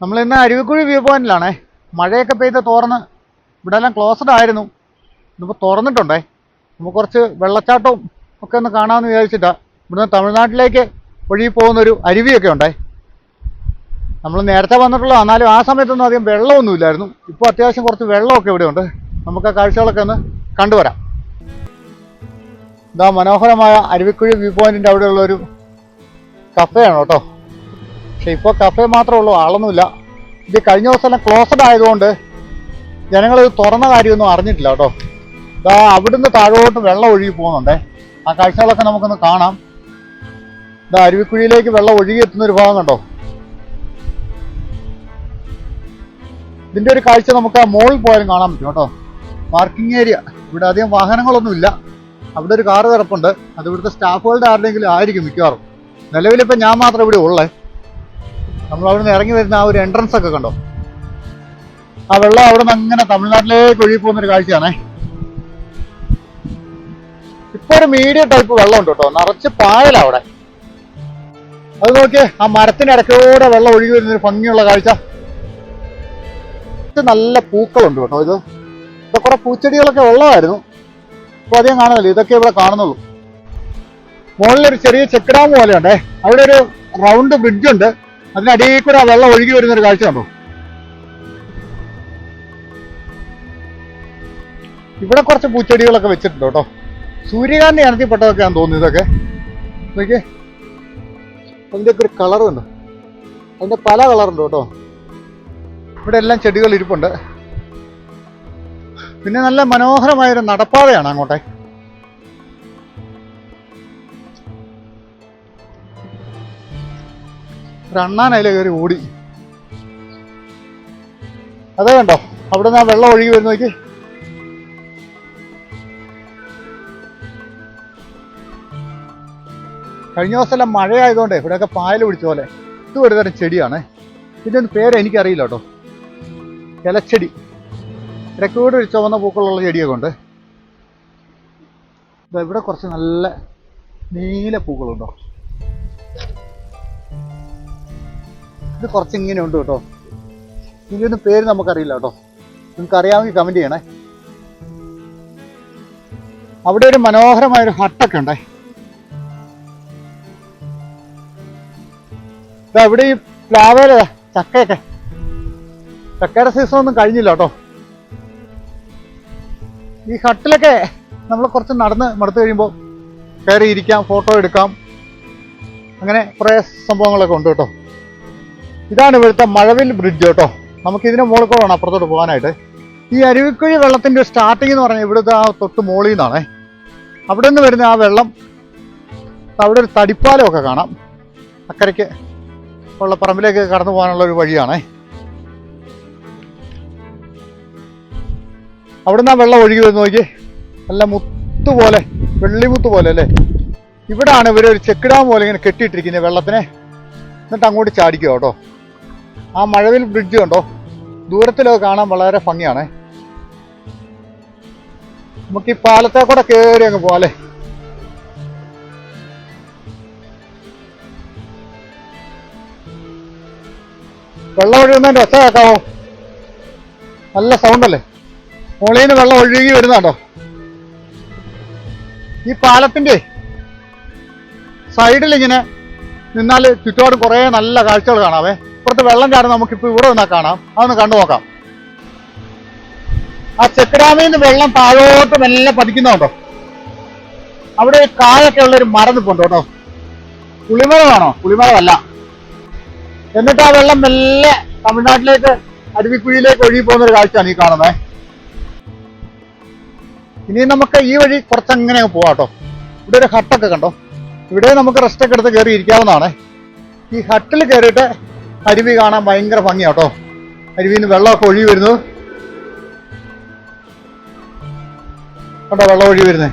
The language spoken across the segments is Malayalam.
നമ്മൾ ഇന്ന് അരുവിക്കുഴി വ്യൂ പോയിന്റിലാണേ. മഴയൊക്കെ പെയ്ത് തോർന്ന് ഇവിടെ എല്ലാം ക്ലോസ്ഡ് ആയിരുന്നു. ഇന്നിപ്പോൾ തുറന്നിട്ടുണ്ടേ. നമുക്ക് കുറച്ച് വെള്ളച്ചാട്ടവും ഒക്കെ ഒന്ന് കാണാമെന്ന് വിചാരിച്ചിട്ടാണ് ഇവിടുന്ന് തമിഴ്നാട്ടിലേക്ക് ഒഴുകി പോകുന്നൊരു അരുവിയൊക്കെ ഉണ്ടേ. നമ്മൾ നേരത്തെ വന്നിട്ടുള്ള എന്നാലും ആ സമയത്തൊന്നും അധികം വെള്ളമൊന്നുമില്ലായിരുന്നു ഇപ്പോൾ അത്യാവശ്യം കുറച്ച് വെള്ളമൊക്കെ ഇവിടെ ഉണ്ട് നമുക്ക് ആ കാഴ്ചകളൊക്കെ ഒന്ന് കണ്ടുവരാം. ഇതാ മനോഹരമായ അരുവിക്കുഴി വ്യൂ പോയിന്റിന്റെ അവിടെയുള്ളൊരു കഫേയാണ് കേട്ടോ. പക്ഷെ ഇപ്പോൾ കഫേ മാത്രമേ ഉള്ളൂ ആളൊന്നുമില്ല. ഇത് കഴിഞ്ഞ ദിവസം ക്ലോസ്ഡ് ആയതുകൊണ്ട് ജനങ്ങൾ ഇത് തുറന്ന കാര്യമൊന്നും അറിഞ്ഞിട്ടില്ല കേട്ടോ. ഇതാ അവിടുന്ന് താഴോട്ട് വെള്ളം ഒഴുകി പോകുന്നുണ്ടേ. ആ കാഴ്ചകളൊക്കെ നമുക്കൊന്ന് കാണാം. ഇതാ അരുവിക്കുഴിയിലേക്ക് വെള്ളം ഒഴുകി എത്തുന്ന ഒരു ഭാഗം കണ്ടോ? ഇതിന്റെ ഒരു കാഴ്ച നമുക്ക് ആ മോളിൽ പോയാലും കാണാൻ പറ്റും കേട്ടോ. പാർക്കിംഗ് ഏരിയ ഇവിടെ അധികം വാഹനങ്ങളൊന്നുമില്ല. അവിടെ ഒരു കാറ് കിടപ്പുണ്ട്. അത് ഇവിടുത്തെ സ്റ്റാഫുകളുടെ ആരുടെയെങ്കിലും ആയിരിക്കും മിക്കവാറും. നിലവിലിപ്പോൾ ഞാൻ മാത്രം ഇവിടെ ഉള്ളേ. നമ്മൾ അവിടെ നിന്ന് ഇറങ്ങി വരുന്ന ആ ഒരു എൻട്രൻസ് ഒക്കെ കണ്ടോ? ആ വെള്ളം അവിടെ നിന്ന് അങ്ങനെ തമിഴ്നാട്ടിലേക്ക് ഒഴുകി പോകുന്ന ഒരു കാഴ്ചയാണേ. ഇപ്പൊ ഒരു മീഡിയം ടൈപ്പ് വെള്ളം ഉണ്ട് കേട്ടോ നിറച്ച് പായല അവിടെ. അത് നോക്കിയേ ആ മരത്തിന്റെ ഇടയ്ക്കൂടെ വെള്ളം ഒഴുകി വരുന്ന ഒരു ഭംഗിയുള്ള കാഴ്ച. നല്ല പൂക്കളുണ്ട് കേട്ടോ ഇത്. ഇപ്പൊ കുറെ പൂച്ചെടികളൊക്കെ വെള്ളമായിരുന്നു ഇപ്പൊ അധികം കാണുന്നില്ല ഇതൊക്കെ ഇവിടെ കാണുന്നുള്ളൂ. മുകളിലൊരു ചെറിയ ചെക്ക് ഡാം പോലെയുണ്ടേ. അവിടെ ഒരു റൗണ്ട് ബ്രിഡ്ജ് ഉണ്ട്. അതിനടിയിൽ കൂടെ വെള്ളം ഒഴുകി വരുന്ന ഒരു കാഴ്ച കണ്ടോ? ഇവിടെ കുറച്ച് പൂച്ചെടികളൊക്കെ വെച്ചിട്ടുണ്ട് കേട്ടോ. സൂര്യകാന്തി അനത്തിപ്പെട്ടതൊക്കെയാണ് തോന്നുന്നു ഇതൊക്കെ. നോക്കിയേ. അതിന്റെയൊക്കെ ഒരു കളറുണ്ട് അതിന്റെ പല കളറുണ്ട് കേട്ടോ. ഇവിടെ എല്ലാം ചെടികൾ ഇരിപ്പുണ്ട്. പിന്നെ നല്ല മനോഹരമായൊരു നടപ്പാതയാണ് അങ്ങോട്ടേ. ഒരു അതിലെ കയറി ഓടി. അതേ കണ്ടോ? അവിടെ നിന്ന് ആ വെള്ളം ഒഴുകി വരുന്ന നോക്കി കഴിഞ്ഞ ദിവസമെല്ലാം മഴയായതുകൊണ്ട് ഇവിടെയൊക്കെ പായൽ പിടിച്ച പോലെ. ഇത് ഒരു തരം ചെടിയാണ്. ഇതിന്റെ ഒന്ന് പേര് എനിക്കറിയില്ല കേട്ടോ. ഇലച്ചെടി. ഇടയ്ക്കൂടെ ഒരു ചുവന്ന പൂക്കളുള്ള ചെടിയൊക്കെ ഉണ്ട്. ഇവിടെ കുറച്ച് നല്ല നീല പൂക്കളുണ്ടോ? ഇത് കുറച്ച് ഇങ്ങനെ ഉണ്ട് കേട്ടോ. ഇതിന്റെ പേര് നമുക്കറിയില്ല കേട്ടോ. നിങ്ങൾക്ക് അറിയാമെങ്കിൽ കമന്റ് ചെയ്യണേ. അവിടെ ഒരു മനോഹരമായ ഒരു ഹട്ടൊക്കെ ഉണ്ടേ. അവിടെ ഈ പ്ലാവേല ചക്കയൊക്കെ. ചക്കയുടെ സീസൺ ഒന്നും കഴിഞ്ഞില്ല കേട്ടോ. ഈ ഹട്ടിലൊക്കെ നമ്മൾ കുറച്ച് നടന്ന് മടുത്തു കഴിയുമ്പോൾ കയറി ഇരിക്കാം ഫോട്ടോ എടുക്കാം. അങ്ങനെ കുറേ സംഭവങ്ങളൊക്കെ ഉണ്ട് കേട്ടോ. ഇതാണ് ഇവിടുത്തെ മഴവിൽ ബ്രിഡ്ജ് കേട്ടോ. നമുക്ക് ഇതിന് മുകളിൽ കൂടെ അപ്പുറത്തോട്ട് പോകാനായിട്ട്. ഈ അരുവിക്കുഴി വെള്ളത്തിന്റെ സ്റ്റാർട്ടിംഗ് എന്ന് പറഞ്ഞാൽ ഇവിടുത്തെ ആ തൊട്ട് മുകളിൽ നിന്നാണേ. അവിടെ നിന്ന് വരുന്ന ആ വെള്ളം അവിടെ ഒരു തടിപ്പാലമൊക്കെ കാണാം. അക്കരയ്ക്ക് ഉള്ള പറമ്പിലേക്ക് കടന്നു പോകാനുള്ള ഒരു വഴിയാണേ. അവിടുന്ന് ആ വെള്ളം ഒഴുകി വരുന്ന നോക്കി നല്ല മുത്ത് പോലെ വെള്ളിമുത്ത് പോലെ അല്ലേ? ഇവിടാണ് ഇവർ ഒരു ചെക്കിടാൻ പോലെ ഇങ്ങനെ കെട്ടിയിട്ടിരിക്കുന്നത് വെള്ളത്തിനെ. എന്നിട്ട് അങ്ങോട്ട് ചാടിക്കുക കേട്ടോ. ആ മഴവിൽ ബ്രിഡ്ജ് കണ്ടോ? ദൂരത്തിലൊക്കെ കാണാൻ വളരെ ഭംഗിയാണേ. നമുക്ക് ഈ പാലത്തെ കൂടെ കയറി അങ്ങ് പോവാല്ലേ വെള്ളം ഒഴുകുന്ന ഒച്ച കേൾക്കാവോ? നല്ല സൗണ്ട് അല്ലേ? മുകളിൽ നിന്ന് വെള്ളം ഒഴുകി വരുന്നുണ്ടോ ഈ പാലത്തിന്റെ സൈഡിൽ ഇങ്ങനെ നിന്നാൽ ചുറ്റുപാടും കുറേ നല്ല കാഴ്ചകൾ കാണാവേ. ഇപ്പുറത്ത് വെള്ളം ചാടുന്ന നമുക്കിപ്പോൾ ഇവിടെ നിന്നാൽ കാണാം. അതൊന്ന് കണ്ടു നോക്കാം. ആ ചെക്ക് നിന്ന് വെള്ളം താഴോട്ട് മെല്ലെ പതിക്കുന്നുണ്ടോ? അവിടെ കായൊക്കെ ഉള്ള ഒരു മരം നിൽപ്പുണ്ട് കേട്ടോ. പുളിമരമാണോ? പുളിമരമല്ല. എന്നിട്ട് ആ വെള്ളം മെല്ലെ തമിഴ്നാട്ടിലേക്ക് അരുവിക്കുഴിയിലേക്ക് ഒഴുകി പോകുന്ന ഒരു കാഴ്ചയാണ് ഈ കാണുന്നത് ഇനി നമുക്ക് ഈ വഴി കുറച്ചങ്ങനെ പോവാം കേട്ടോ. ഇവിടെ ഒരു ഹട്ടൊക്കെ കണ്ടോ? ഇവിടെ നമുക്ക് റെസ്റ്റ് ഒക്കെ എടുത്ത് കയറി ഇരിക്കാവുന്നതാണ് ഈ ഹട്ടിൽ കയറിയിട്ട് അരുവി കാണാൻ ഭയങ്കര ഭംഗിയാ കേട്ടോ അരുവിയിൽ നിന്ന് വെള്ളമൊക്കെ ഒഴുകി വരുന്നു കേട്ടോ വെള്ളം ഒഴി വരുന്നേ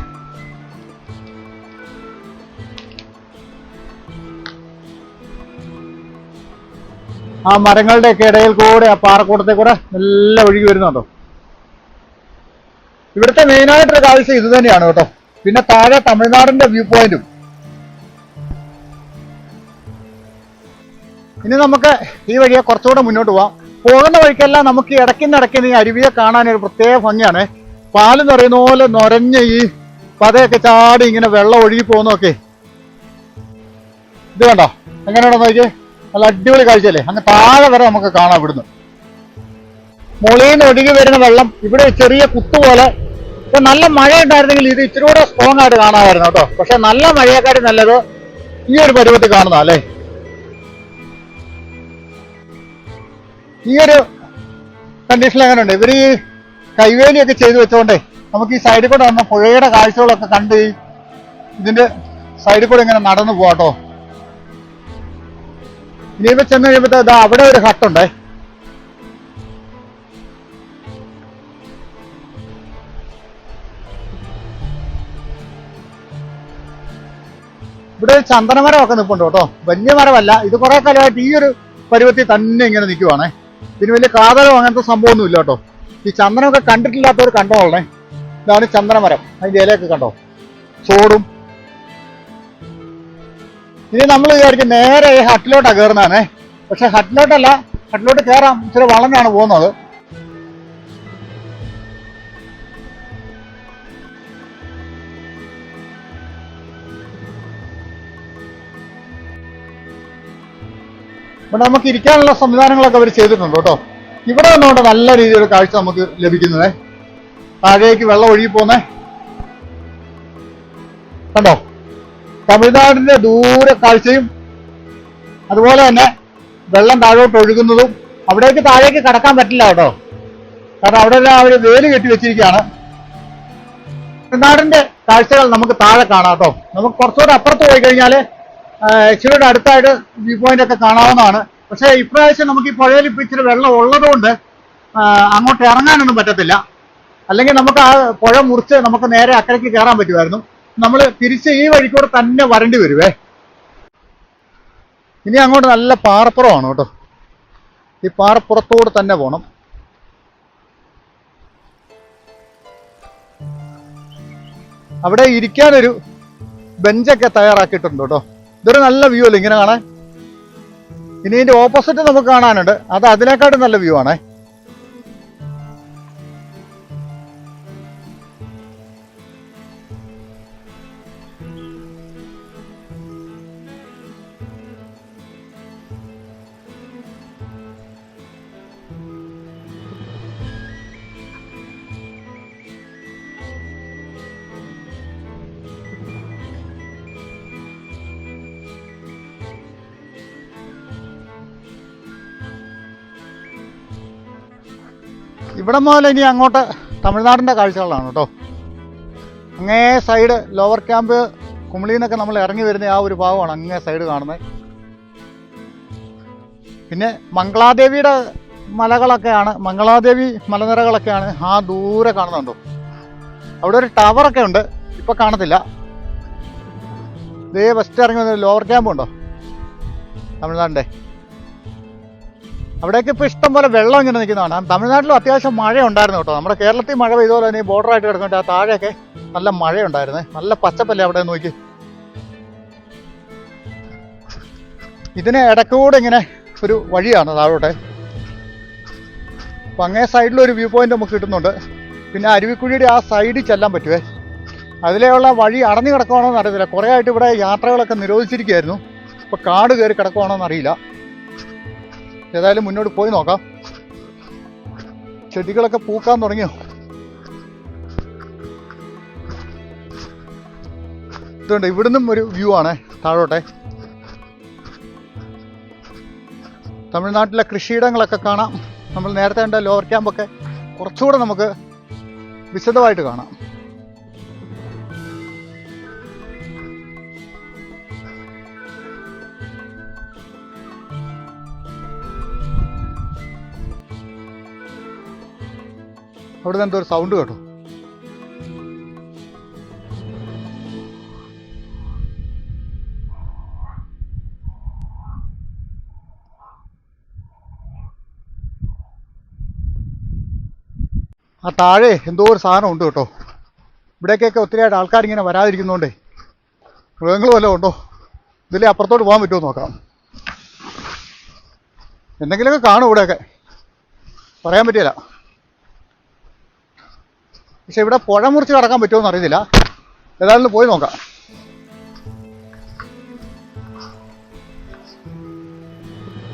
ആ മരങ്ങളുടെ ഒക്കെ ഇടയിൽ കൂടെ ആ പാറക്കൂട്ടത്തെ കൂടെ നല്ല ഒഴുകി വരുന്നുണ്ടോ ഇവിടുത്തെ മെയിനായിട്ടൊരു കാഴ്ച ഇത് തന്നെയാണ് കേട്ടോ. പിന്നെ താഴെ തമിഴ്നാടിന്റെ വ്യൂ പോയിന്റും ഇനി നമുക്ക് ഈ വഴിയെ കുറച്ചുകൂടെ മുന്നോട്ട് പോവാം. പോകുന്ന വഴിക്കെല്ലാം നമുക്ക് ഇടയ്ക്കിന്ന് ഇടയ്ക്കുന്ന ഇടയ്ക്കുന്ന ഈ അരുവിയെ കാണാൻ ഒരു പ്രത്യേക ഭംഗിയാണ്. പാൽ നിറയുന്ന പോലെ നൊരഞ്ഞ ഈ പതയൊക്കെ ചാടി ഇങ്ങനെ വെള്ളം ഒഴുകി പോകുന്നൊക്കെ ഇത് വേണ്ട എങ്ങനെയാണോ നോക്കിയേ? നല്ല അടിപൊളി കാഴ്ചയല്ലേ? അങ്ങ് താഴെ വരെ നമുക്ക് കാണാം ഇവിടുന്ന്. മുകളിൽ നിന്ന് ഒഴുകി വരുന്ന വെള്ളം ഇവിടെ ചെറിയ കുത്തുപോലെ ഇപ്പൊ നല്ല മഴ ഉണ്ടായിരുന്നെങ്കിൽ ഇത് ഇച്ചിരി കൂടെ സ്ട്രോങ് ആയിട്ട് കാണാമായിരുന്നു കേട്ടോ. പക്ഷെ നല്ല മഴയെക്കാട്ടി നല്ലത് ഈ ഒരു പരുവത്തിൽ കാണുന്നതാ ഈ ഒരു കണ്ടീഷനിൽ ഉണ്ട് ഇവർ ഈ കൈവേലിയൊക്കെ ചെയ്തു വെച്ചോണ്ടേ നമുക്ക് ഈ സൈഡിൽ കൂടെ വന്ന പുഴയുടെ കാഴ്ചകളൊക്കെ കണ്ട് ഇതിന്റെ സൈഡിൽ കൂടെ ഇങ്ങനെ നടന്നു പോവാട്ടോ ഇനിയിപ്പോ ചെന്ന് കഴിയുമ്പോ അവിടെ ഒരു ഹട്ടുണ്ടേ ഇവിടെ ഒരു ചന്ദനമരമൊക്കെ നിൽപ്പുണ്ട് കേട്ടോ. വലിയ മരമല്ല ഇത് കുറെ കാലമായിട്ട് ഈ ഒരു പരുവത്തിൽ തന്നെ ഇങ്ങനെ നിൽക്കുവാണേ ഇതിന് വലിയ കാതലോ അങ്ങനത്തെ സംഭവമൊന്നും ഇല്ല ഈ ചന്ദനമൊക്കെ കണ്ടിട്ടില്ലാത്തവർ കണ്ടോളണേ ഇതാണ് ചന്ദനമരം. അതിന്റെ ഇലയൊക്കെ കണ്ടോ? ചോടും ഇനി നമ്മൾ വിചാരിക്കും നേരെ ഈ ഹട്ടിലോട്ടാണ് കയറുന്നതാണേ പക്ഷെ ഹട്ടിലോട്ടല്ല ഹട്ടിലോട്ട് കയറാം ഇച്ചിരി വളഞ്ഞാണ് പോകുന്നത്. ഇവിടെ നമുക്ക് ഇരിക്കാനുള്ള സംവിധാനങ്ങളൊക്കെ അവർ ചെയ്തിട്ടുണ്ട് കേട്ടോ. ഇവിടെ നിന്നുകൊണ്ട് നല്ല രീതിയിലുള്ള കാഴ്ച നമുക്ക് ലഭിക്കുന്നത്. താഴേക്ക് വെള്ളം ഒഴുകി പോന്നേ. കണ്ടോ? തമിഴ്നാടിന്റെ ദൂര കാഴ്ചയും അതുപോലെ തന്നെ വെള്ളം താഴോട്ട് ഒഴുകുന്നതും അവിടേക്ക് താഴേക്ക് കടക്കാൻ പറ്റില്ല കേട്ടോ. കാരണം അവിടെ അവർ വേൽ കെട്ടി വെച്ചിരിക്കുകയാണ്. തമിഴ്നാടിന്റെ കാഴ്ചകൾ നമുക്ക് താഴെ കാണാം കേട്ടോ. നമുക്ക് കുറച്ചുകൂടെ അപ്പുറത്ത് പോയി കഴിഞ്ഞാൽ ഇച്ചിരിയുടെ അടുത്തായിട്ട് വ്യൂ പോയിന്റ് ഒക്കെ കാണാവുന്നതാണ്. പക്ഷേ ഇപ്രാവശ്യം നമുക്ക് ഈ പുഴയിൽ ഇച്ചിരി വെള്ളം ഉള്ളതുകൊണ്ട് അങ്ങോട്ട് ഇറങ്ങാനൊന്നും പറ്റത്തില്ല. അല്ലെങ്കിൽ നമുക്ക് ആ പുഴ മുറിച്ച് നമുക്ക് നേരെ അക്കരയ്ക്ക് കയറാൻ പറ്റുമായിരുന്നു. നമ്മൾ തിരിച്ച് ഈ വഴിക്കൂടെ തന്നെ വരേണ്ടി വരുവേ. ഇനി അങ്ങോട്ട് നല്ല പാറപ്പുറമാണ് കേട്ടോ. ഈ പാറപ്പുറത്തോട് തന്നെ പോണം. അവിടെ ഇരിക്കാനൊരു ബെഞ്ചൊക്കെ തയ്യാറാക്കിയിട്ടുണ്ട് കേട്ടോ. ഇതൊരു നല്ല വ്യൂ അല്ലേ ഇങ്ങനെ കാണാൻ? ഇനി ഇതിന്റെ ഓപ്പോസിറ്റ് നമുക്ക് കാണാനുണ്ട്. അത് അതിനേക്കാട്ടും നല്ല വ്യൂ ആണേ. ഇവിടെ മുതൽ ഇനി അങ്ങോട്ട് തമിഴ്നാടിന്റെ കാഴ്ചകളാണ് കേട്ടോ. അങ്ങേ സൈഡ് ലോവർ ക്യാമ്പ് കുമളിയിൽ നിന്നൊക്കെ നമ്മൾ ഇറങ്ങി വരുന്ന ആ ഒരു ഭാഗമാണ് അങ്ങേ സൈഡ് കാണുന്നത്. പിന്നെ മംഗളാദേവിയുടെ മലകളൊക്കെയാണ് മംഗളാദേവി മലനിരകളൊക്കെയാണ് ആ ദൂരെ കാണുന്നുണ്ടോ അവിടെ ഒരു ടവറൊക്കെ ഉണ്ട് ഇപ്പൊ കാണത്തില്ല. ഇതേ ഫസ്റ്റ് ഇറങ്ങി വന്ന ലോവർ ക്യാമ്പ് ഉണ്ടോ? തമിഴ്നാടിന്റെ അവിടേക്ക് ഇപ്പൊ ഇഷ്ടം പോലെ വെള്ളം ഇങ്ങനെ നിൽക്കുന്നതാണ്. തമിഴ്നാട്ടിലും അത്യാവശ്യം മഴ ഉണ്ടായിരുന്നു കേട്ടോ. നമ്മുടെ കേരളത്തിൽ മഴ പെയ്ത പോലെ തന്നെ ആയിട്ട് കിടക്കുന്നുണ്ട്. ആ താഴെയൊക്കെ നല്ല മഴ ഉണ്ടായിരുന്നു നല്ല പച്ചപ്പല്ലേ അവിടെ നോക്കി. ഇതിന് ഇടക്കൂടെ ഇങ്ങനെ ഒരു വഴിയാണ് താഴോട്ടെ. അപ്പൊ അങ്ങേ സൈഡിലൊരു വ്യൂ പോയിന്റ് നമുക്ക് കിട്ടുന്നുണ്ട്. പിന്നെ അരുവിക്കുഴിയുടെ ആ സൈഡിൽ ചെല്ലാൻ പറ്റുവേ. അതിലെയുള്ള വഴി അടഞ്ഞു കിടക്കുവാണോ എന്ന് അറിയത്തില്ല. കുറേ ആയിട്ട് ഇവിടെ യാത്രകളൊക്കെ നിരോധിച്ചിരിക്കുകയായിരുന്നു. ഇപ്പൊ കാട് കയറി കിടക്കുവാണോ എന്ന് അറിയില്ല. ഏതായാലും മുന്നോട്ട് പോയി നോക്കാം. ചെടികളൊക്കെ പൂക്കാൻ തുടങ്ങിയോ? ഇതുണ്ട് ഇവിടുന്നും ഒരു വ്യൂ ആണ് താഴോട്ടെ. തമിഴ്നാട്ടിലെ കൃഷിയിടങ്ങളൊക്കെ കാണാം. നമ്മൾ നേരത്തെ കണ്ട ലോവർ ക്യാമ്പൊക്കെ കുറച്ചുകൂടെ നമുക്ക് വിശദമായിട്ട് കാണാം. അവിടെ നിന്ന് എന്തോ ഒരു സൗണ്ട് കേട്ടോ. ആ താഴെ എന്തോ ഒരു സാധനം ഉണ്ട് കേട്ടോ. ഇവിടേക്കൊക്കെ ഒത്തിരിയായിട്ട് ആൾക്കാർ ഇങ്ങനെ വരാതിരിക്കുന്നതുകൊണ്ടേ മൃഗങ്ങൾ വല്ലതും ഉണ്ടോ? ഇതിലേ അപ്പുറത്തോട്ട് പോകാൻ പറ്റുമോ നോക്കാം. എന്തെങ്കിലുമൊക്കെ കാണും ഇവിടെയൊക്കെ. പറയാൻ പറ്റില്ല. പക്ഷെ ഇവിടെ പുഴ മുറിച്ച് കടക്കാൻ പറ്റുമോ അറിയത്തില്ല. ഏതായാലും പോയി നോക്കാം.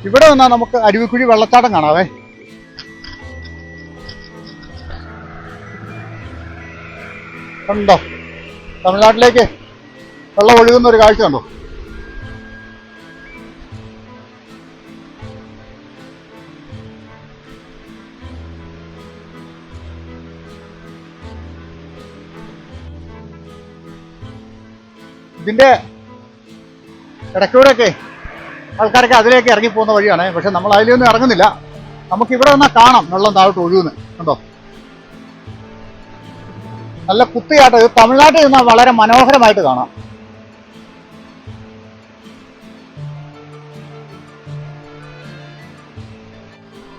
ഇവിടെ വന്നാൽ നമുക്ക് അരുവിക്കുഴി വെള്ളച്ചാട്ടം കാണാവേ. കണ്ടോ? തമിഴ്നാട്ടിലേക്ക് വെള്ളം ഒഴുകുന്ന ഒരു കാഴ്ച കണ്ടോ? ഇതിന്റെ ഇടയ്ക്കൂടെയൊക്കെ ആൾക്കാരൊക്കെ അതിലേക്ക് ഇറങ്ങി പോകുന്ന വഴിയാണ്. പക്ഷെ നമ്മൾ അതിലൊന്നും ഇറങ്ങുന്നില്ല. നമുക്ക് ഇവിടെ വന്നാൽ കാണാം വെള്ളം താഴോട്ട് ഒഴുകുന്നു കണ്ടോ? നല്ല കുത്തിയായിട്ട് ഇത് തമിഴ്നാട്ടിൽ നിന്നാൽ വളരെ മനോഹരമായിട്ട് കാണാം.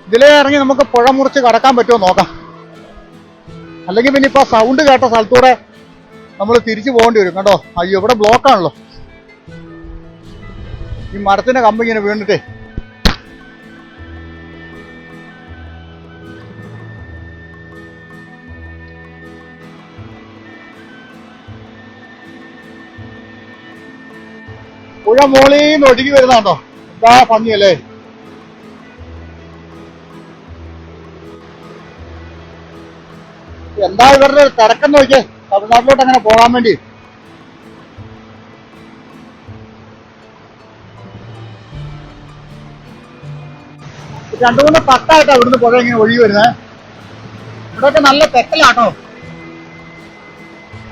ഇതിലേ ഇറങ്ങി നമുക്ക് പുഴ മുറിച്ച് കടക്കാൻ പറ്റുമോ നോക്കാം. അല്ലെങ്കിൽ പിന്നെ ഇപ്പൊ സൗണ്ട് കേട്ട സ്ഥലത്തൂടെ നമ്മൾ തിരിച്ചു പോകേണ്ടി വരും കേട്ടോ അയ്യോ ഇവിടെ ബ്ലോക്കാണല്ലോ ഈ മരത്തിന്റെ കമ്പ് ഇങ്ങനെ വീണിട്ടേ. പുഴ മോളീന്ന് ഒഴുകി വരുന്നതാണ്ടോ എന്താ ഭംഗിയല്ലേ എന്താ ഇവരുടെ തിരക്കെന്ന് നോക്കിയേ. തമിഴ്നാട്ടിലോട്ട് അങ്ങനെ പോകാൻ വേണ്ടി? രണ്ടു മൂന്ന് തട്ടായിട്ടാ ഇവിടുന്ന് പുഴ ഇങ്ങനെ ഒഴുകി വരുന്നത് ഇവിടെയൊക്കെ നല്ല തെക്കലാട്ടോ.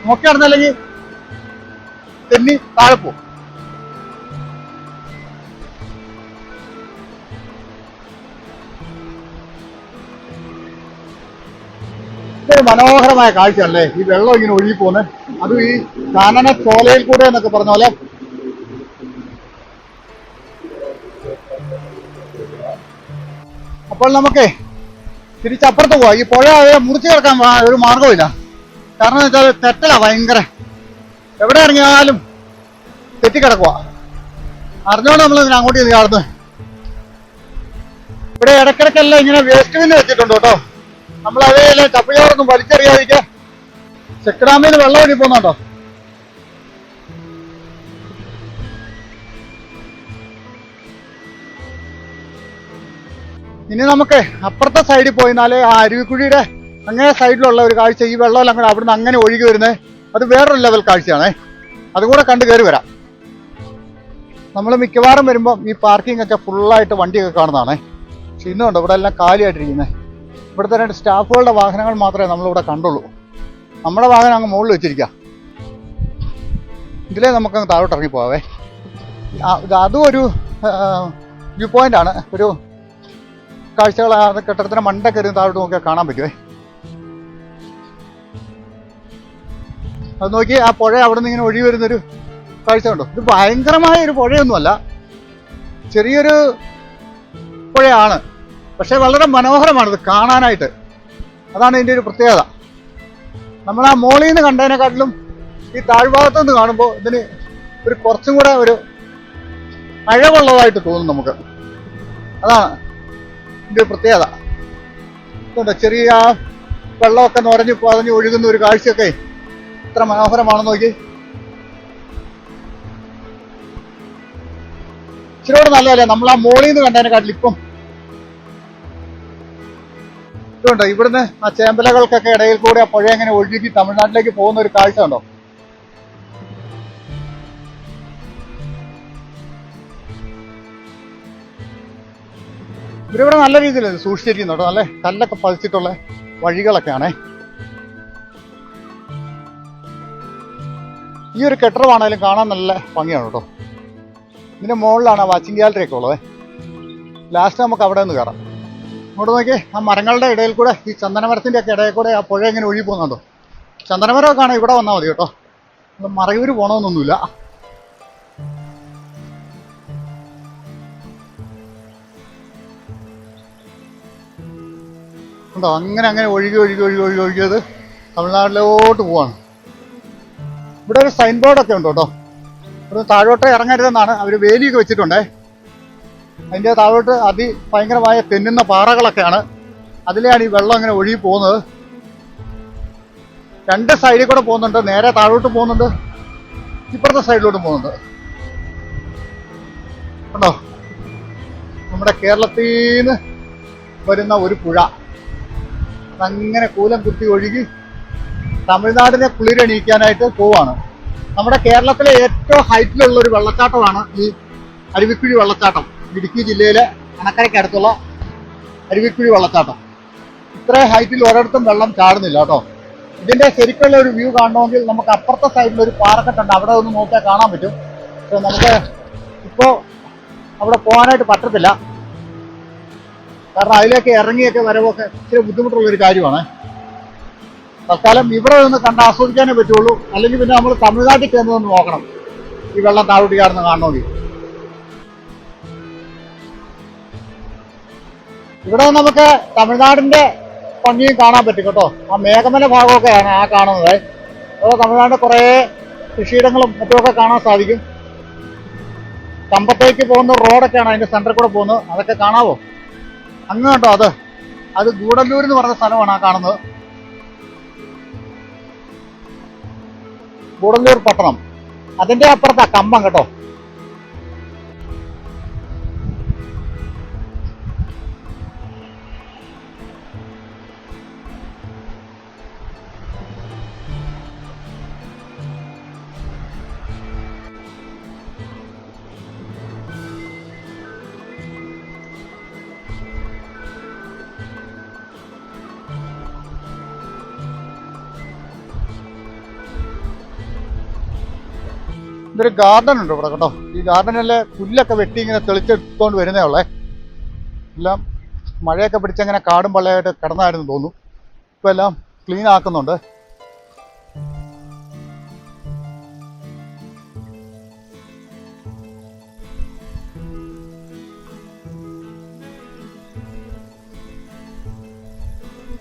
നോക്കി നടന്നല്ലെങ്കിൽ തെന്നി താഴെ പോകും. ഇതൊരു മനോഹരമായ കാഴ്ചയല്ലേ? ഈ വെള്ളം ഇങ്ങനെ ഒഴുകി പോകുന്നത് അതും ഈ കാനന ചോലയിൽ കൂടെ എന്നൊക്കെ പറഞ്ഞ പോലെ. അപ്പോൾ നമുക്ക് തിരിച്ചപ്പുറത്ത് പോവാം. ഈ പുഴ മുറിച്ച് കിടക്കാൻ ഒരു മാർഗമില്ല കാരണം വെച്ചാൽ തെറ്റല ഭയങ്കര. എവിടെ ഇറങ്ങിയാലും തെറ്റിക്കിടക്കുക അറിഞ്ഞോണ്ട് നമ്മൾ അങ്ങോട്ട് ചെയ്ത് കാണുന്നത്. ഇവിടെ ഇടക്കിടക്കെല്ലാം ഇങ്ങനെ വേസ്റ്റ് ബിന്ന് വെച്ചിട്ടുണ്ട് കേട്ടോ. നമ്മൾ അതേ ചപ്പയോടൊന്നും വലിച്ചെറിയാതിരിക്ക. ചെക്കടാമിൽ വെള്ളം ഒഴി പോകുന്നുണ്ടോ ഇനി നമുക്ക് അപ്പുറത്തെ സൈഡിൽ പോയിന്നാൽ ആ അരുവിക്കുഴിയുടെ അങ്ങേ സൈഡിലുള്ള ഒരു കാഴ്ച. ഈ വെള്ളമെല്ലാം കൂടെ അവിടുന്ന് അങ്ങനെ ഒഴുകി വരുന്നത് അത് വേറൊരു ലെവൽ കാഴ്ചയാണേ. അതുകൂടെ കണ്ടു കയറി വരാം. നമ്മൾ മിക്കവാറും വരുമ്പോൾ ഈ പാർക്കിംഗ് ഒക്കെ ഫുള്ളായിട്ട് വണ്ടിയൊക്കെ കാണുന്നതാണേ. പക്ഷെ ഇന്നുണ്ട് ഇവിടെ എല്ലാം കാലിയായിട്ടിരിക്കുന്നത് ഇവിടുത്തെ രണ്ട് സ്റ്റാഫുകളുടെ വാഹനങ്ങൾ മാത്രമേ നമ്മളിവിടെ കണ്ടുള്ളൂ. നമ്മുടെ വാഹനം അങ്ങ് മുകളിൽ വെച്ചിരിക്കാം. ഇതിലേ നമുക്ക് നമുക്കങ്ങ് താഴോട്ട് ഇറങ്ങി പോവാവേ. ഇത് അതും ഒരു വ്യൂ പോയിന്റ് ആണ്. ഒരു കാഴ്ചകൾ ആ മണ്ട ഒരു താഴോട്ട് നോക്കിയാൽ കാണാൻ പറ്റുമേ അത് നോക്കി ആ പുഴ അവിടെ നിന്ന് ഇങ്ങനെ ഒഴി വരുന്നൊരു കാഴ്ച കണ്ടോ? ഇത് ഭയങ്കരമായ ഒരു പുഴയൊന്നുമല്ല. ചെറിയൊരു പുഴയാണ്. പക്ഷെ വളരെ മനോഹരമാണ് ഇത് കാണാനായിട്ട്. അതാണ് ഇതിന്റെ ഒരു പ്രത്യേകത. നമ്മൾ ആ മോളിൽ നിന്ന് കണ്ടതിനെക്കാട്ടിലും ഈ താഴ്ഭാഗത്ത് നിന്ന് കാണുമ്പോൾ ഇതിന് ഒരു കുറച്ചും കൂടെ ഒരു അഴവുള്ളതായിട്ട് തോന്നും നമുക്ക്. അതാണ് ഇതിന്റെ പ്രത്യേകത. ഇതുണ്ട് ചെറിയ വെള്ളമൊക്കെ നിറഞ്ഞു പതഞ്ഞു ഒഴുകുന്ന ഒരു കാഴ്ചയൊക്കെ ഇത്ര മനോഹരമാണെന്ന് നോക്കി. ഇച്ചിരിയോട് നല്ലതല്ലേ? നമ്മൾ ആ മോളിൽ നിന്ന് കണ്ടതിനെക്കാട്ടിൽ ഇപ്പം ഇതുണ്ടോ? ഇവിടുന്ന് ആ ചേമ്പലകൾക്കൊക്കെ ഇടയിൽ കൂടെ ആ പുഴ എങ്ങനെ ഒഴുകി തമിഴ്നാട്ടിലേക്ക് പോകുന്ന ഒരു കാഴ്ച ഉണ്ടോ ഇവരിവിടെ നല്ല രീതിയിൽ സൂക്ഷിച്ചിരിക്കുന്നു കേട്ടോ. നല്ല കല്ലൊക്കെ പതിച്ചിട്ടുള്ള വഴികളൊക്കെയാണേ. ഈ ഒരു കെട്ടിടമാണെങ്കിലും കാണാൻ നല്ല ഭംഗിയാണ് കേട്ടോ. ഇതിന്റെ മുകളിലാണ് വാച്ചിങ് ഗാലറി ഒക്കെ ഉള്ളത്. ലാസ്റ്റ് നമുക്ക് അവിടെ നിന്ന് കയറാം. ഇങ്ങോട്ട് നോക്കി. ആ മരങ്ങളുടെ ഇടയിൽ കൂടെ ഈ ചന്ദനമരത്തിന്റെ ഒക്കെ ഇടയിൽ കൂടെ ആ പുഴ ഇങ്ങനെ ഒഴുകി പോകുന്നുണ്ടോ? ചന്ദനമരമൊക്കെ ആണെങ്കിൽ ഇവിടെ വന്നാൽ മതി കേട്ടോ. മറയൂർ മറയൂര് പോകണമെന്നൊന്നുമില്ല ഉണ്ടോ അങ്ങനെ അങ്ങനെ ഒഴുകി ഒഴുകി ഒഴുകി ഒഴുകി ഒഴുകിയത് തമിഴ്നാട്ടിലോട്ട് പോവാണ്. ഇവിടെ ഒരു സൈൻ ബോർഡൊക്കെ ഉണ്ട് കേട്ടോ. ഇവിടെ താഴോട്ട് ഇറങ്ങരുതെന്നാണ് അവർ വേലിയൊക്കെ വെച്ചിട്ടുണ്ടേ. അതിന്റെ താഴോട്ട് അതി ഭയങ്കരമായ തെന്നുന്ന പാറകളൊക്കെയാണ്. അതിലെയാണ് ഈ വെള്ളം അങ്ങനെ ഒഴുകി പോകുന്നത്. രണ്ട് സൈഡിൽ കൂടെ പോകുന്നുണ്ട്. നേരെ താഴോട്ട് പോകുന്നുണ്ട്. ഇപ്പുറത്തെ സൈഡിലോട്ട് പോകുന്നുണ്ട്. കണ്ടോ? നമ്മുടെ കേരളത്തിൽ നിന്ന് വരുന്ന ഒരു പുഴ. അങ്ങനെ കൂലം കുത്തി ഒഴുകി തമിഴ്നാടിനെ കുളിരണിയിക്കാനായിട്ട് പോവാണ്. നമ്മുടെ കേരളത്തിലെ ഏറ്റവും ഹൈറ്റിലുള്ള ഒരു വെള്ളച്ചാട്ടമാണ് ഈ അരുവിക്കുഴി വെള്ളച്ചാട്ടം. ഇടുക്കി ജില്ലയിലെ അണക്കരയ്ക്കടുത്തുള്ള അരുവിക്കുഴി വെള്ളച്ചാട്ടം. ഇത്രയും ഹൈറ്റിൽ ഒരിടത്തും വെള്ളം ചാടുന്നില്ല കേട്ടോ. ഇതിന്റെ ശരിക്കുള്ള ഒരു വ്യൂ കാണണമെങ്കിൽ നമുക്ക് അപ്പുറത്തെ സൈഡിൽ ഒരു പാറക്കെട്ടുണ്ട് അവിടെ ഒന്ന് നോക്കിയാൽ കാണാൻ പറ്റും. പക്ഷെ നമുക്ക് ഇപ്പോ അവിടെ പോകാനായിട്ട് പറ്റത്തില്ല. കാരണം അതിലേക്ക് ഇറങ്ങിയൊക്കെ വരവൊക്കെ ഇച്ചിരി ബുദ്ധിമുട്ടുള്ള ഒരു കാര്യമാണ്. തൽക്കാലം ഇവിടെ നിന്ന് കണ്ട് ആസ്വദിക്കാനേ പറ്റുള്ളൂ. അല്ലെങ്കിൽ പിന്നെ നമ്മൾ തമിഴ്നാട്ടിൽ ചെന്ന് നോക്കണം. ഈ വെള്ളം താഴോട്ട് കാണണമെങ്കിൽ. ഇവിടെ നമുക്ക് തമിഴ്നാടിന്റെ ഭംഗിയും കാണാൻ പറ്റും കേട്ടോ. ആ മേഘമല ഭാഗമൊക്കെയാണ് ആ കാണുന്നത്. അപ്പോൾ തമിഴ്നാട് കുറേ കൃഷിയിടങ്ങളും മറ്റുമൊക്കെ കാണാൻ സാധിക്കും. കമ്പത്തേക്ക് പോകുന്ന റോഡൊക്കെയാണ് അതിന്റെ സെന്ററിൽ കൂടെ പോകുന്നത്. അതൊക്കെ കാണാവോ? അങ്ങ് കേട്ടോ അത്? അത് ഗൂഡല്ലൂർ എന്ന് പറഞ്ഞ സ്ഥലമാണ് ആ കാണുന്നത്. ഗൂഡല്ലൂർ പട്ടണം. അതിന്റെ അപ്പുറത്താ കമ്പം കേട്ടോ. ഇതൊരു ഗാർഡൻ ഉണ്ട് ഇവിടെ കേട്ടോ. ഈ ഗാർഡനിലെ പുല്ലൊക്കെ വെട്ടി ഇങ്ങനെ തെളിച്ചെടുത്തോണ്ട് വരുന്നേ ഉള്ളേ. എല്ലാം മഴയൊക്കെ പിടിച്ചങ്ങനെ കാടും പള്ളയായിട്ട് കിടന്നായിരുന്നു തോന്നുന്നു. ഇപ്പൊ എല്ലാം ക്ലീൻ ആക്കുന്നുണ്ട്.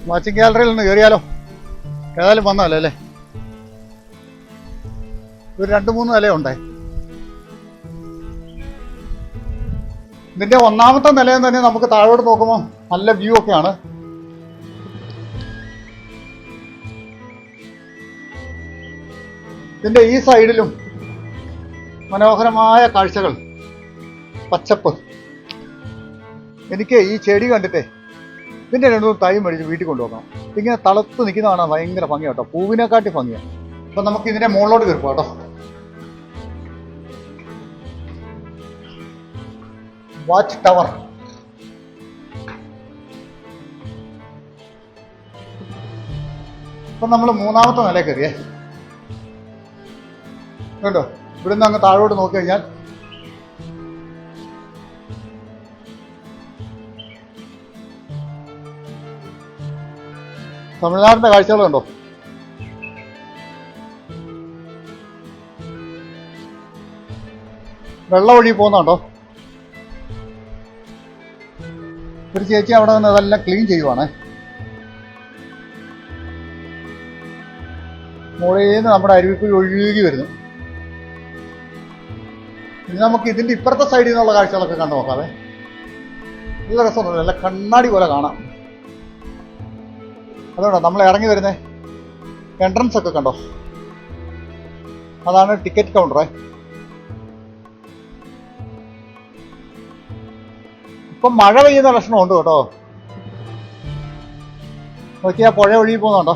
വാച്ചിങ് ഗാലറിയിൽ നിന്ന് കയറിയാലോ ഏതായാലും വന്നല്ലേ അല്ലേ? ഒരു രണ്ട് മൂന്ന് നിലയുണ്ടേ ഇതിന്റെ ഒന്നാമത്തെ നിലയിൽ തന്നെ നമുക്ക് താഴോട്ട് നോക്കുമ്പോൾ നല്ല വ്യൂ ഒക്കെയാണ്. ഇതിന്റെ ഈ സൈഡിലും മനോഹരമായ കാഴ്ചകൾ. പച്ചപ്പ്. എനിക്ക് ഈ ചെടി കണ്ടിട്ടേ ഇതിന്റെ രണ്ടു തൈ മേടിച്ച് വീട്ടിൽ കൊണ്ടുപോകണം. ഇങ്ങനെ തളത്ത് നിൽക്കുന്നതാണ് ഭയങ്കര ഭംഗിയാട്ടോ. കേട്ടോ പൂവിനെക്കാട്ടി ഭംഗിയാണ്. അപ്പൊ നമുക്ക് ഇതിന്റെ മുകളിലോട്ട് കയറി വാച്ച് ടവർ ഇപ്പൊ നമ്മൾ മൂന്നാമത്തെ നില കയറിയേ കണ്ടോ? ഇവിടുന്ന് അങ്ങ് താഴോട്ട് നോക്കി കഴിഞ്ഞാൽ തമിഴ്നാടിന്റെ കാഴ്ചകൾ കണ്ടോ? വെള്ളം ഒഴുകി പോകുന്നുണ്ടോ ഒരു ചേച്ചി അവിടെ നിന്ന് അതെല്ലാം ക്ലീൻ ചെയ്യുവാണ്. മുകളിൽ നിന്ന് നമ്മുടെ അരുവിക്കുഴി ഒഴുകി വരുന്നു. ഇനി നമുക്ക് ഇതിന്റെ ഇപ്പുറത്തെ സൈഡിൽ നിന്നുള്ള കാഴ്ചകളൊക്കെ കണ്ടു നോക്കാതെ നല്ല രസമുണ്ട്. നല്ല കണ്ണാടി പോലെ കാണാം. അതുകൊണ്ടോ നമ്മൾ ഇറങ്ങി വരുന്നേ. എൻട്രൻസ് ഒക്കെ കണ്ടോ? അതാണ് ടിക്കറ്റ് കൗണ്ടറേ ഇപ്പൊ മഴ പെയ്യുന്ന ലക്ഷണമുണ്ട് കേട്ടോ. നോക്കിയാ പുഴ ഒഴുകി പോകുന്നുണ്ടോ?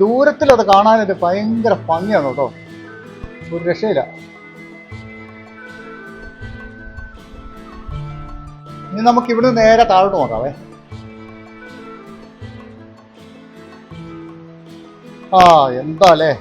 ദൂരത്തിൽ അത് കാണാനൊരു ഭയങ്കര ഭംഗിയാണ് കേട്ടോ. ഒരു രക്ഷയില്ല. ഇനി നമുക്ക് ഇവിടെ നേരെ താഴോട്ട് നോക്കാവേ. ആ എന്താ അല്ലേ?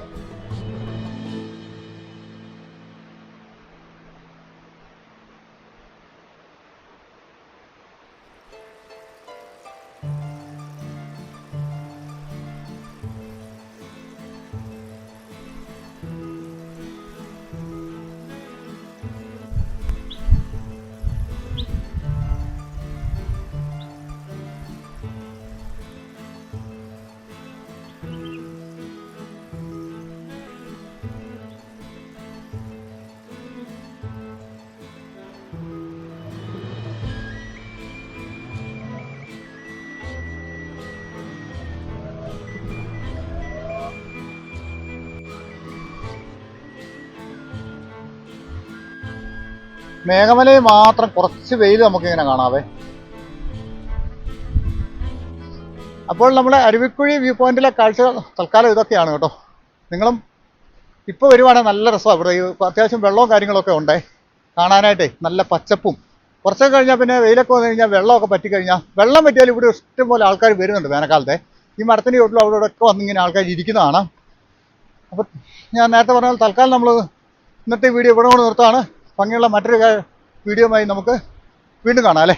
മേഘമലയിൽ മാത്രം കുറച്ച് വെയിൽ നമുക്കിങ്ങനെ കാണാവേ. അപ്പോൾ നമ്മുടെ അരുവിക്കുഴി വ്യൂ പോയിന്റിലെ കാഴ്ചകൾ തൽക്കാലം ഇതൊക്കെയാണ് കേട്ടോ. നിങ്ങളും ഇപ്പോൾ വരുവാണെങ്കിൽ നല്ല രസമാണ് ഇവിടെ അത്യാവശ്യം വെള്ളവും കാര്യങ്ങളൊക്കെ ഉണ്ടേ. കാണാനായിട്ടേ നല്ല പച്ചപ്പും. കുറച്ചൊക്കെ കഴിഞ്ഞാൽ പിന്നെ വെയിലൊക്കെ വന്നു കഴിഞ്ഞാൽ വെള്ളമൊക്കെ പറ്റിക്കഴിഞ്ഞാൽ വെള്ളം പറ്റിയാൽ ഇവിടെ ഇഷ്ടംപോലെ ആൾക്കാർ വരുന്നുണ്ട് വേനൽക്കാലത്തെ. ഈ മരത്തിന്റെ ചോട്ടിലും അവിടെ ഇവിടെ ഒക്കെ വന്നിങ്ങനെ ആൾക്കാർ ഇരിക്കുന്നതാണ് അപ്പോൾ ഞാൻ നേരത്തെ പറഞ്ഞാൽ തൽക്കാലം നമ്മൾ ഇന്നത്തെ വീഡിയോ ഇവിടെ കൊണ്ട് നിർത്താണ് ഭംഗിയുള്ള മറ്റൊരു വീഡിയോയുമായി നമുക്ക് വീണ്ടും കാണാം അല്ലേ?